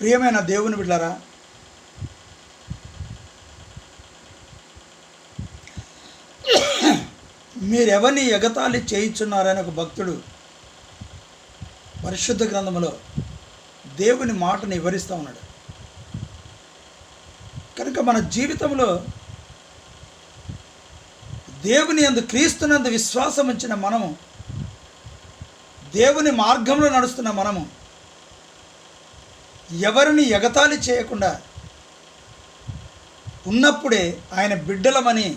ప్రియమైన దేవుని బిడ్డారా మీరెవరిని ఎగతాళి చేయించున్నారని ఒక భక్తుడు పరిశుద్ధ గ్రంథంలో దేవుని మాటను వివరిస్తూ ఉన్నాడు. కనుక మన జీవితంలో దేవుని అందు క్రీస్తునందు విశ్వాసం ఉంచిన మనము దేవుని మార్గంలో నడుస్తున్న మనము ఎవరిని ఎగతాళి చేయకుండా ఉన్నప్పుడే ఆయన బిడ్డలమని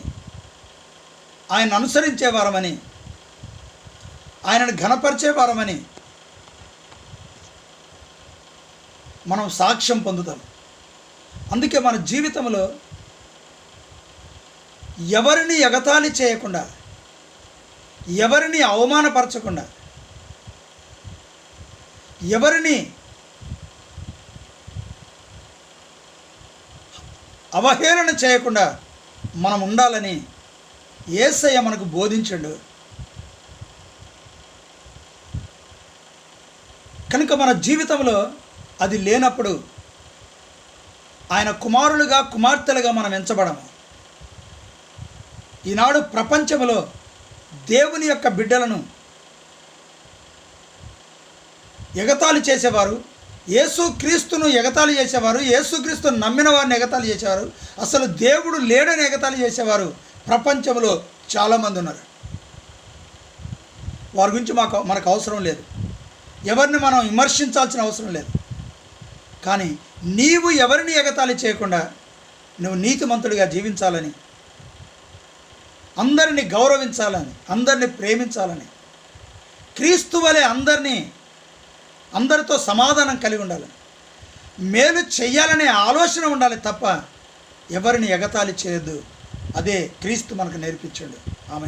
ఆయన అనుసరించేవారమని ఆయనను ఘనపరిచేవారమని మనం సాక్ష్యం పొందుతాం. అందుకే మన జీవితంలో ఎవరిని ఎగతాళి చేయకుండా ఎవరిని అవమానపరచకుండా ఎవరిని అవహేళన చేయకుండా మనం ఉండాలని ఏసయ్య మనకు బోధించండు. కనుక మన జీవితంలో అది లేనప్పుడు ఆయన కుమారులుగా కుమార్తెలుగా మనం ఎంచబడము. ఈనాడు ప్రపంచంలో దేవుని యొక్క బిడ్డలను ఎగతాళి చేసేవారు యేసు క్రీస్తును ఎగతాళి చేసేవారు యేసుక్రీస్తును నమ్మిన వారిని ఎగతాళి చేసేవారు అసలు దేవుడు లేడని ఎగతాళి చేసేవారు ప్రపంచంలో చాలామంది ఉన్నారు. వారి గురించి మాకు మనకు అవసరం లేదు. ఎవరిని మనం విమర్శించాల్సిన అవసరం లేదు. కానీ నీవు ఎవరిని ఎగతాళి చేయకుండా నువ్వు నీతిమంతుడిగా జీవించాలని అందరిని గౌరవించాలని అందరిని ప్రేమించాలని క్రీస్తు వలె అందరినీ అందరితో సమాధానం కలిగి ఉండాలి. మేలు చేయాలనే ఆలోచన ఉండాలి తప్ప ఎవరిని ఎగతాళి చేయొద్దు. అదే క్రీస్తు మనకు నేర్పించాడు. ఆమె